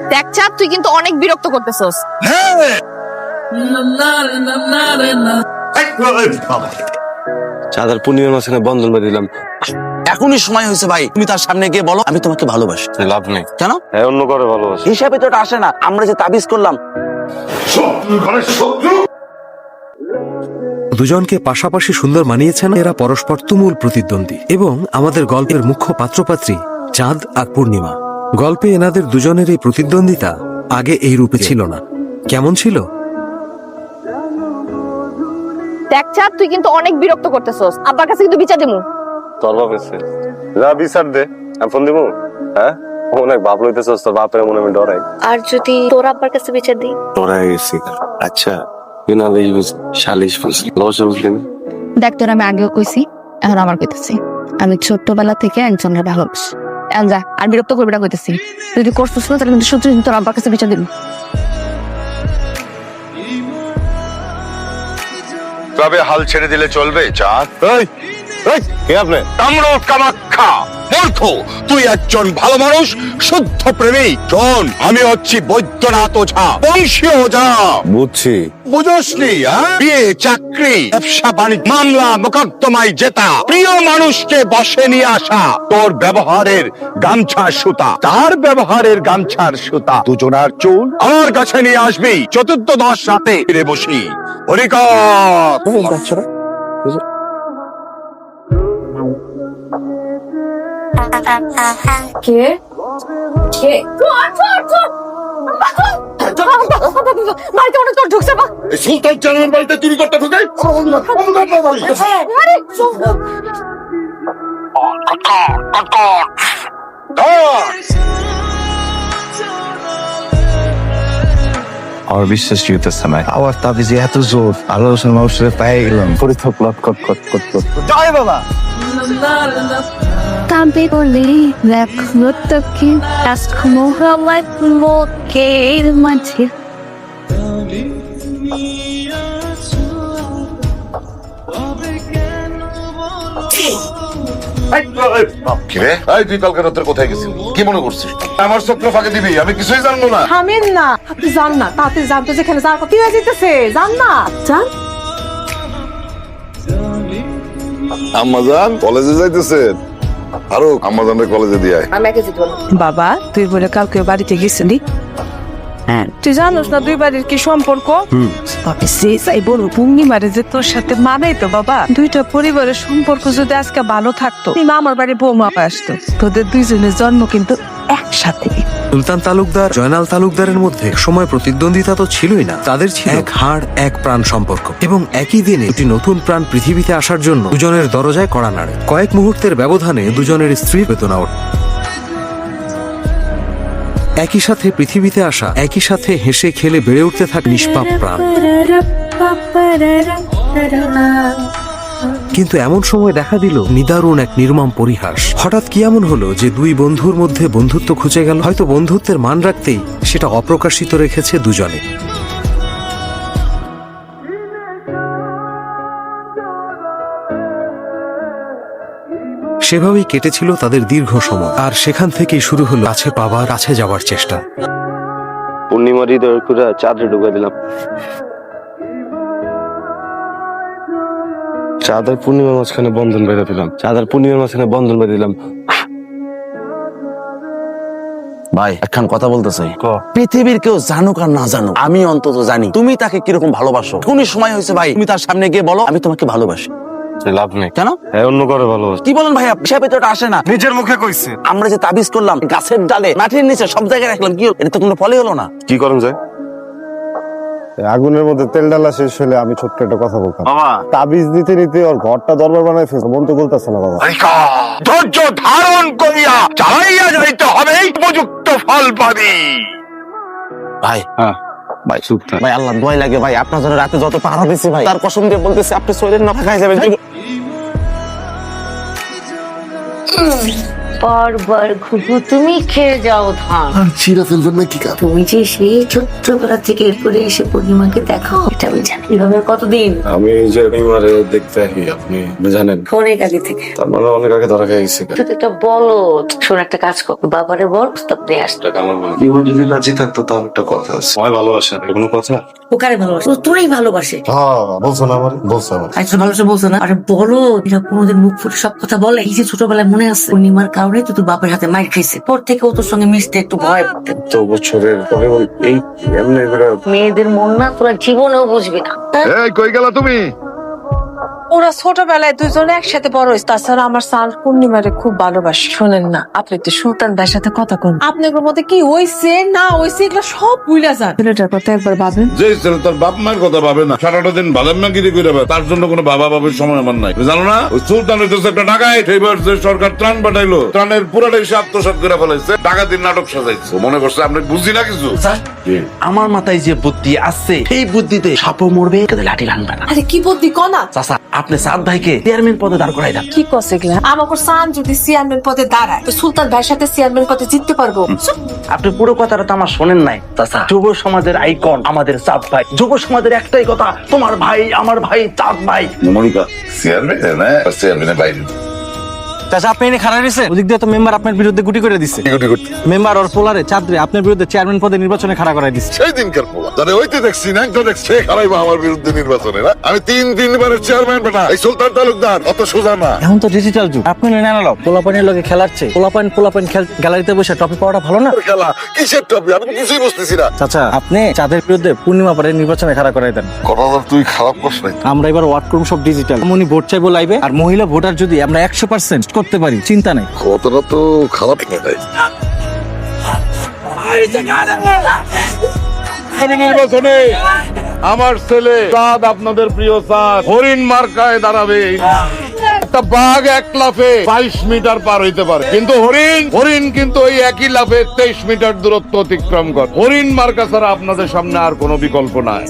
দেখ চাঁদ তুই কিন্তু অনেক বিরক্ত করতেছস। চাঁদার পূর্ণিমার মাঝখানে বন্ধন দিলাম। এখনই সময় হয়েছে ভাই তুমি তার সামনে গিয়ে বলো আমি তোমাকে ভালোবাসি। লাভ নেই। কেন? হ্যাঁ অন্য করে ভালোবাসি। হিসাবে তো আসে না আমরা যে তাবিজ করলাম। দুজনকে পাশাপাশি সুন্দর মানিয়েছেন এরা পরস্পর তুমুল প্রতিদ্বন্দ্বী এবং আমাদের গল্পের মুখ্য পাত্রপাত্রী চাঁদ আর পূর্ণিমা। গল্পে এনাদের দুজনের এই প্রতিদ্বন্দ্বিতা আগে এই রূপে ছিল না। কেমন ছিল? দেখ চাঁদ তুই কিন্তু অনেক বিরক্ত করতেছস। আব্বার কাছে কিন্তু বিচার দিমু। তোর বাপ এসে যা বিচার দে। আমি ফোন দিব হ্যাঁ? অনেক বাপ লইতেছস তোর বাপের মনে আমি ডরাই। আর যদি তোর আব্বার কাছে বিচার দিই? ডরাই গেছি। আচ্ছা বিনালে ইউজ সালিশ ফুসলি লস বুঝলি দেখ তোর আমি আগেও কইছি এখন আমার কইতেছি। আমি ছোট্টবেলা থেকে একজনের ভালোবাসি। এখন যা আর বিরক্ত করবি না কইতেছি। যদি করছিস না তাহলে কিন্তু সত্যি তোর আব্বার কাছে বিচার দিবি। তবে হাল ছেড়ে দিলে চলবে চাঁদ। এই এই কে আপনি? তাম্র কামাখ্যা। মূর্খ। তুই একজন ভালো মানুষ শুদ্ধ শোন আমি হচ্ছি বৈদ্যনাথ ওঝা বংশীয় ওঝা। বুঝছি। বুঝোসনি হ্যাঁ? বিয়ে চাকরি ব্যবসা বাণিজ্য মামলা মোকদ্দমায় জেতা। প্রিয় মানুষকে বসে নিয়ে আসা। তোর ব্যবহারের গামছার সুতা তার ব্যবহারের গামছার সুতা। দুজনার চুল আমার কাছে নিয়ে আসবি। চতুর্থ দশ রাতে ফিরে বসি। হরিকর কে কে বাড়িতে অনেক তোর ঢুকছে বা সুলতান চালানোর বাড়িতে চুরি করতে ঢুকে আমার বিশ্বাস হইতেছে না আবার তাবিজে এত জোর আলোচনা মানুষের পায়ে গেলাম পরিথক লট কট কট কট কট জয় বাবা তাবে বলে দেখো তোকে আজকে মোহাম্মদ মুখের মাঝে তুই কালকে রাত্রে কোথায় গেছিলি? কি মনে করছিস? আমার স্বপ্ন ফাঁকে দিবি আমি কিছুই জানব না। থামেন না আপনি যান না তাড়াতাড়ি যান তো যেখানে যাওয়ার কথা। হয়ে যেতেছে যান না। যান কলেজে যাইতেছেন। আরও আম্মাজানের কলেজে দিয়ে আয়। বাবা তুই বলে কালকে বাড়িতে গেছিলি? হ্যাঁ। তুই জানোস না দুই বাড়ির কি সম্পর্ক? তবে সে চাই বলো পূর্ণিমারে যে তোর সাথে মানাই তো বাবা। দুইটা পরিবারের সম্পর্ক যদি আজকে ভালো থাকতো মামার আমার বাড়ি বৌমা আসতো। তোদের দুইজনের জন্ম কিন্তু একসাথে। সুলতান তালুকদার জয়নাল তালুকদারের মধ্যে সময় প্রতিদ্বন্দ্বিতা তো ছিলই না তাদের ছিল এক হাড় এক প্রাণ সম্পর্ক। এবং একই দিনে একটি নতুন প্রাণ পৃথিবীতে আসার জন্য দুজনের দরজায় কড়া নাড়ে। কয়েক মুহূর্তের ব্যবধানে দুজনের স্ত্রী বেতনা ওঠে। একই সাথে পৃথিবীতে আসা একই সাথে হেসে খেলে বেড়ে উঠতে থাকে নিষ্পাপ প্রাণ। কিন্তু এমন সময় দেখা দিল নিদারুণ এক নির্মম পরিহাস। হঠাৎ কি এমন হলো যে দুই বন্ধুর মধ্যে বন্ধুত্ব খুঁজে গেল? হয়তো বন্ধুত্বের মান রাখতেই সেটা অপ্রকাশিত রেখেছে দুজনে। সেভাবেই কেটেছিল তাদের দীর্ঘ সময়। আর সেখান থেকেই শুরু হলো কাছে পাবার কাছে যাওয়ার চেষ্টা। পূর্ণিমার হৃদয় চাঁদে ঢুকে দিলাম। চাঁদার পূর্ণিমার মাঝখানে বন্ধন বেঁধে দিলাম। চাঁদার পূর্ণিমার মাঝখানে বন্ধন বেঁধে দিলাম। ভাই একখান কথা বলতে চাই। পৃথিবীর কেউ জানুক আর না জানুক আমি অন্তত জানি। তুমি তাকে কীরকম ভালোবাসো? কোন সময় হয়েছে ভাই তুমি তার সামনে গিয়ে বলো আমি তোমাকে ভালোবাসি। লাভ নেই। কেন? হ্যাঁ অন্য করে ভালোবাসি। কি বলেন ভাইয়া হিসাবে তো আসে না। নিজের মুখে কইছে। আমরা যে তাবিজ করলাম গাছের ডালে মাটির নিচে সব জায়গায় রাখলাম কি এটা তো কোনো ফলে হলো না। কি করেন যায়? আগুনের মধ্যে তেল ডালা শেষ হলে আমি ছোট্ট একটা কথা বলতাম। বাবা। তাবিজ দিতে নিতে ওর ঘরটা দরবার বানায় ফেলছে মন তো বলতেছে না বাবা। ধৈর্য ধারণ করিয়া চালাইয়া যাইতে হবে উপযুক্ত ফল পাবি। ভাই হ্যাঁ। ভাই চুপ ভাই আল্লাহ দোয়াই লাগে ভাই। আপনার জন্য রাতে যত পাহারা দিছি ভাই তার কসম দিয়ে বলতেছি আপনি শরীরের না খাই যাবেন। বারবার ঘুঘু তুমি খেয়ে যাও ধান। আর ছিঁড়ে ফেলবেন না কি কাজ? তুমি যে সেই ছোট্টবেলা থেকে এরপরে এসে পূর্ণিমাকে দেখো এটা আমি জানি। এভাবে কতদিন? আমি যে এবারে দেখতে আসি আপনি জানেন। অনেক আগে থেকে। তার মানে অনেক আগে ধরা খেয়ে গেছে। তুই একটা বলো শোন একটা কাজ কর। বাবারে বল প্রস্তাব নিয়ে আসতে কি যদি রাজি থাকতো তাহলে একটা কথা আছে। সবাই ভালোবাসেন কোনো কথা? ও কারে ভালোবাসে। ও তোরই ভালোবাসে। হ্যাঁ বলছো না আমার? বলছো আমার। আচ্ছা ভালোবাসে বলছো না? আরে বলো এরা কোনোদিন মুখ ফুটে সব কথা বলে। এই যে ছোটবেলায় মনে আছে পূর্ণিমার কারণে তো তোর বাপের হাতে মার খাইছে। পর থেকে ও তোর সঙ্গে মিশতে একটু ভয় পাতে। তো বছরের পরে এই এমনি মেয়েদের মন না তোরা জীবনেও বুঝবি না। এই কই গেলা তুমি? ওরা ছোটবেলায় দুজন একসাথে বড় হয়েছে। তাছাড়া আমার সাল পূর্ণিমারে খুব ভালোবাসে। শোনেন না আপনি তো সুলতান ভাইয়ের সাথে কথা কোন আপনাদের মধ্যে কি হইছে? না হইছে এগুলো সব ভুলে যান ছেলেটার কথা একবার ভাবেন। যে ছেলে তোর বাপ মায়ের কথা ভাবে না সারাটা দিন বাদাম না গিরি করে তার জন্য কোনো বাবা বাবার সময় আমার নাই। জানো না? ওই সুলতান হইতেছে একটা ডাকাই সেইবার যে সরকার ত্রাণ পাঠাইলো। ত্রাণের পুরাটাই সে আত্মসাৎ করে ফেলাইছে ডাকাতির নাটক সাজাইছে। মনে করছে আপনি বুঝি না কিছু? আমার মাথায় যে বুদ্ধি আছে সেই বুদ্ধিতে সাপও মরবে লাঠি ভাঙবে না। আরে কি বুদ্ধি কনা? চাচা আপনি সাদ ভাইকে চেয়ারম্যান পদে দাঁড় করাই দেন। কি কস এগুলা? আমাকে সান যদি চেয়ারম্যান পদে দাঁড়ায় তো সুলতান ভাইয়ের সাথে চেয়ারম্যান পদে জিততে পারব। আপনি পুরো কথাটা তো আমার শোনেন নাই। চাচা যুব সমাজের আইকন আমাদের চাঁদ ভাই। যুব সমাজের একটাই কথা তোমার ভাই আমার ভাই চাঁদ ভাই। মনিকা চেয়ারম্যান না চেয়ারম্যানের বাইরে। চাচা আপনি এনে খারাপ রয়েছে ওদিক দিয়ে তো মেম্বার আপনার বিরুদ্ধে গুটি করে দিচ্ছে মেম্বার ওর পোলারে চাঁদরে আপনার বিরুদ্ধে চেয়ারম্যান পদে নির্বাচনে খাড়া করাই দিচ্ছে সেই দিনকার পোলা। তাহলে ওইতে দেখছি না? একটা দেখছি খারাইবা আমার বিরুদ্ধে নির্বাচনে না? আমি তিন তিনবারের চেয়ারম্যান বেটা। এই সুলতান তালুকদার অত সোজা না। এখন তো ডিজিটাল যুগ। আপনি নেন আনালো পোলাপানের লগে খেলাচ্ছে। পোলাপান পোলাপান খেল গ্যালারিতে বসে টপি পাওয়াটা ভালো না? খেলা কিসের টপি আমি কিছুই বুঝতেছি না। চাচা আপনি চাঁদের বিরুদ্ধে পূর্ণিমা পরে নির্বাচনে খাড়া করাই দেন। কথা তুই খারাপ করছ আমরা এবার ওয়ার্ড সব ডিজিটাল মনি ভোট চাইব লাইবে আর মহিলা ভোটার যদি আমরা একশো পার্সেন্ট করতে পারি চিন্তা নেই। কতটা তো খারাপ নির্বাচনে আমার ছেলে চাঁদ আপনাদের প্রিয় চাঁদ হরিণ মার্কায় দাঁড়াবে। একটা বাঘ এক লাফে বাইশ মিটার পার হইতে পারে। কিন্তু হরিণ হরিণ কিন্তু ওই একই লাফে তেইশ মিটার দূরত্ব অতিক্রম করে। হরিণ মার্কা ছাড়া আপনাদের সামনে আর কোনো বিকল্প নাই।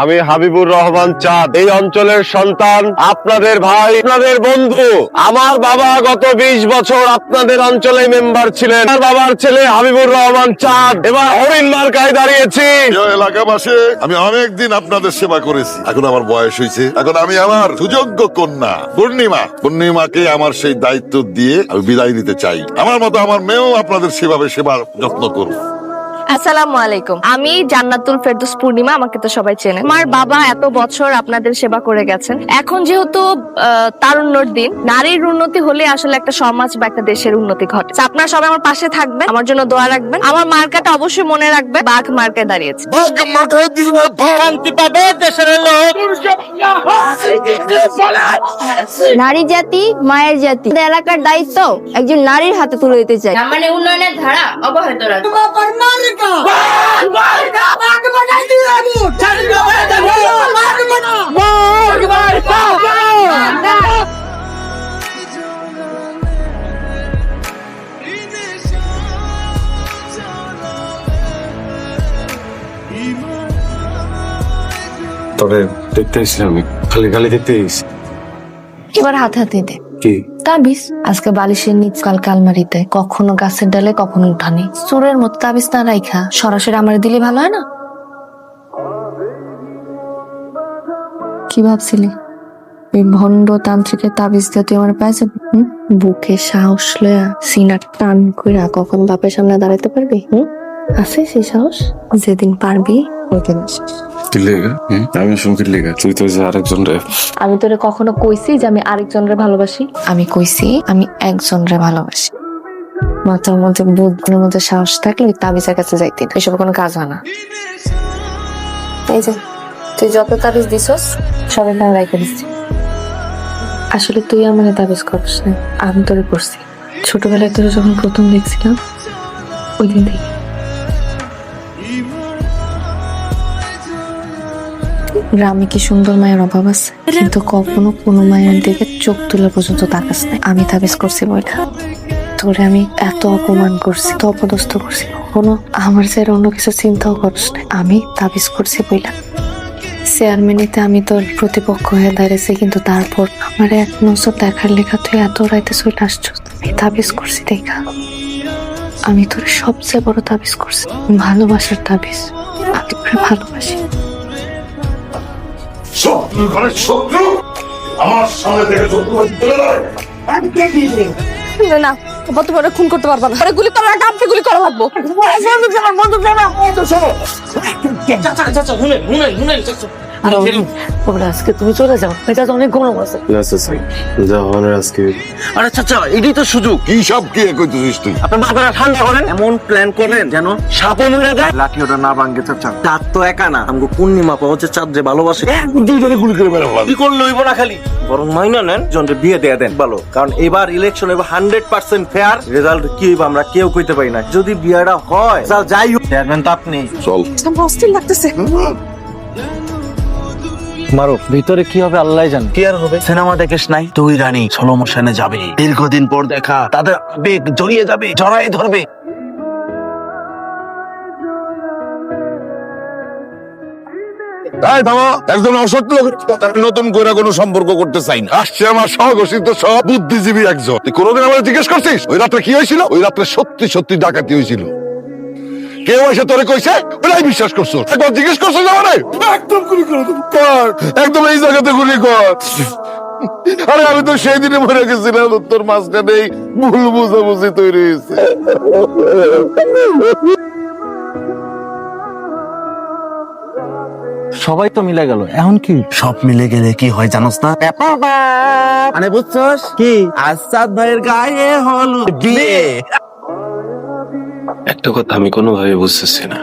আমি হাবিবুর রহমান চাঁদ। এই অঞ্চলের সন্তান আপনাদের ভাই, আপনাদের বন্ধু। আমার বাবা গত ২০ বছর আপনাদের অঞ্চলে মেম্বার ছিলেন। আমার বাবার ছেলে হাবিবুর রহমান চাঁদ। এবার হরিণ মার্কায় দাঁড়িয়েছি। এলাকাবাসী, আমি অনেক আপনাদের সেবা করেছি। এখন আমার বয়স হয়েছে এখন আমি আমার সুযোগ্য কন্যা, পূর্ণিমা। পূর্ণিমাকে আমার সেই দায়িত্ব দিয়ে আমি বিদায় নিতে চাই। আমার মতো আমার মেয়েও আপনাদের সেভাবে সেবার যত্ন করুন আসসালামু আলাইকুম। আমি জান্নাতুল ফেরদৌস পূর্ণিমা আমাকে তো সবাই চেনে আমার বাবা এত বছর আপনাদের সেবা করে গেছেন। এখন যেহেতু আহ, তারুণ্যর দিন নারীর উন্নতি হলে আসলে একটা সমাজ বা একটা দেশের উন্নতি ঘটে। আপনারা সবাই আমার পাশে থাকবেন আমার জন্য দোয়া রাখবেন। আমার মার্কাটা অবশ্যই মনে রাখবে বাঘ মার্কায় দাঁড়িয়েছে। শান্তি পাবে দেশের লোক। নারী জাতি মায়ের জাতি। এলাকার দায়িত্ব একজন নারীর হাতে তুলে দিতে চাই। মানে উন্নয়নের ধারা অবহেত তবে দেখতে এসেছি আমি খালি খালি দেখতে এসেছি। এবার হাত হাতে দে কি? তাবিজ? আজকে বালিশের নিচ কালকে আলমারিতে কখনো গাছের ডালে, কখনো উঠানে। চোরের মতো তাবিজ না রাইখা, সরাসরি আমার দিলে ভালো হয় না? কি ভাবছিলি? ওই ভণ্ড তান্ত্রিকের তাবিজ দিয়ে তুই আমার পাইছে বুকে সাহস লয়া সিনার টান কইরা কখন বাপের সামনে দাঁড়াতে পারবি? হুম? আছে সেই সাহস? যেদিন পারবি ওই আসিস। কি লেগা আমি শুনকি লেগা তুই তো আরেকজন রে। আমি তোরে কখনো কইছি যে আমি আরেকজনরে ভালোবাসি? আমি কইছি আমি একজনরে ভালোবাসি। মাথার মধ্যে বুদ্ধের মধ্যে সাহস থাকলে তাবিজের কাছে যাইতি না। এসব কোনো কাজ হয় না। এই যে তুই যত তাবিজ দিছস সবাই নাম রাইখে দিচ্ছি। আসলে তুই আমার তাবিজ করিস না আমি তোরে করছি। ছোটবেলায় তোরে যখন প্রথম দেখছিলাম ওই দিন থেকে। গ্রামে কি সুন্দর মায়ের অভাব আছে? কিন্তু কখনো কোনো মায়ের দিকে চোখ তুলে পর্যন্ত তাকাস নাই। আমি তাবিজ করছি বইটা। তোরে আমি এত অপমান করছি তো অপদস্থ করছি। কোনো আমার যে অন্য কিছু চিন্তাও করিস না আমি তাবিজ করছি বইলা চেয়ারম্যানিতে আমি তোর প্রতিপক্ষ হয়ে দাঁড়িয়েছি, কিন্তু তারপর আমার এক নজর দেখার লেখা তুই এত রাইতে চলে আসছো আমি তাবিজ করছি দেখা। আমি তোর সবচেয়ে বড় তাবিজ করছি। ভালোবাসার তাবিজ। আমি তোরে ভালোবাসি। শত্রু ঘরে শত্রু। আমার সামনে থেকে শত্রু তুলে দেয় না কত বড় খুন করতে পারবা না। আরে গুলি করার আগে আপনি গুলি করা লাগবো। ওরা আজকে তুমি চলে যাও। এটা অনেক গরম আছে। আরে চাচা এটাই তো সুযোগ। কি সব কি কইতেছিস তুই? আপনি মাথাটা ঠান্ডা করেন। এমন প্ল্যান করেন যেন সাপও মিলে যায়? লাঠি ওটা না ভাঙ্গে চাচা। চাঁদ তো একা না আমগো পূর্ণিমা পাওয়া চাঁদ যে ভালোবাসে। গুলি করে কি করলে না খালি? বরং মাইনা নেন জনরে বিয়ে দেয়া দেন ভালো। কারণ এবার ইলেকশন এবার হান্ড্রেড পার্সেন্ট ফেয়ার রেজাল্ট কি হইব আমরা কেউ কইতে পারি না। যদি বিয়েটা হয় চাল যাই হোক। চেয়ারম্যান তো আপনি। চল। লাগতেছে। মারো ভিতরে কি হবে আল্লাহ জানে। কি আর হবে? সিনেমা দেখিস নাই? তুই রানী স্লো মোশনে যাবে। দীর্ঘদিন পর দেখা তাদের আবেগ জড়িয়ে যাবে জড়াই ধরবে। তাই বাবা একজন নতুন করে কোনো সম্পর্ক করতে চাই না। আসছে আমার সহঘোষিত সব বুদ্ধিজীবী একজন। তুই কোনোদিন আমার জিজ্ঞেস করছিস? ওই রাত্রে কি হয়েছিল? ওই রাত্রে সত্যি সত্যি ডাকাতি হয়েছিল। কেউ এসে তোরে কইছে? ওরাই বিশ্বাস করছ? একবার জিজ্ঞেস করছ যাওয়া একদম গুলি করে। কর একদম এই জায়গাতে গুলি কর। আরে আমি তো সেই দিনে মরে গেছিলাম তোর মাঝখানে ভুল বুঝাবুঝি তৈরি হয়েছে। সবাই তো মিলে গেল এখন কি? সব মিলে গেলে কি হয় জানোস না? মানে বুঝছস? কি? আসাদ ভাইয়ের গায়ে হলুদ। বিয়ে। একটা কথা আমি কোনোভাবে বুঝতেছি না।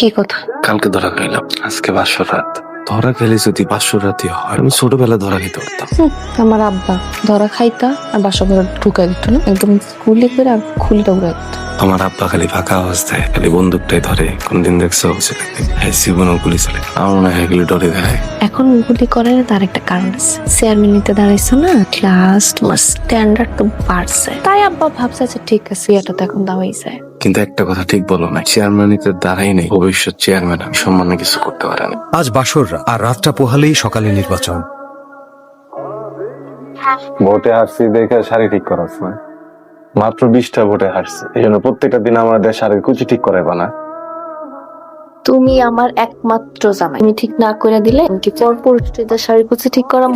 কি কথা? কালকে ধরা খাইলাম আজকে বাসর রাত। ধরা খেলে যদি বাসর রাতই হয় আমি ছোটবেলা ধরা খেতে পারতাম। আমার আব্বা ধরা খাইতা আর বাসা ঘরে ঢুকাই দিত না একদম গুলি করে আর খুলিটা উড়াই দিত। আমার আব্বা খালি ফাঁকা অবস্থায় খালি বন্দুকটাই ধরে কোনদিন দেখছ? হ্যাঁ জীবনও গুলি চলে। আমার মনে হয় এগুলি ডরে দেয় এখন গুলি করার তার একটা কারণ আছে। চেয়ারম্যান নিতে দাঁড়াইছো না ক্লাস তোমার স্ট্যান্ডার্ড তো বাড়ছে। তাই আব্বা ভাবছে যে ঠিক আছে এটা তো এখন দেওয়াই যায়। কিন্তু একটা কথা ঠিক বলো না চেয়ারম্যানিতে দাঁড়াই নেই ভবিষ্যৎ চেয়ারম্যান আমি সম্মানে কিছু করতে পারে না আজ বাসররা আর রাতটা পোহালেই সকালে নির্বাচন। ভোটে হারছি দেখে শাড়ি ঠিক করাস না। মাত্র বিশটা ভোটে হারছি এই জন্য প্রত্যেকটা দিন আমাদের শাড়ির কুচি ঠিক করাইবা না। তুমি আমার একমাত্র জামাই। তুমি ঠিক না করে দিলে আমি কি পর পরিস্থিতিতে শাড়ি কুচি ঠিক করা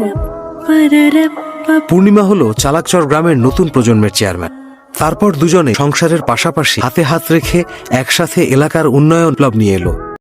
পূর্ণিমা হলো চালাকচর গ্রামের নতুন প্রজন্মের চেয়ারম্যান তারপর দুজনে সংসারের পাশাপাশি হাতে হাত রেখে একসাথে এলাকার উন্নয়ন ক্লাব নিয়ে এলো।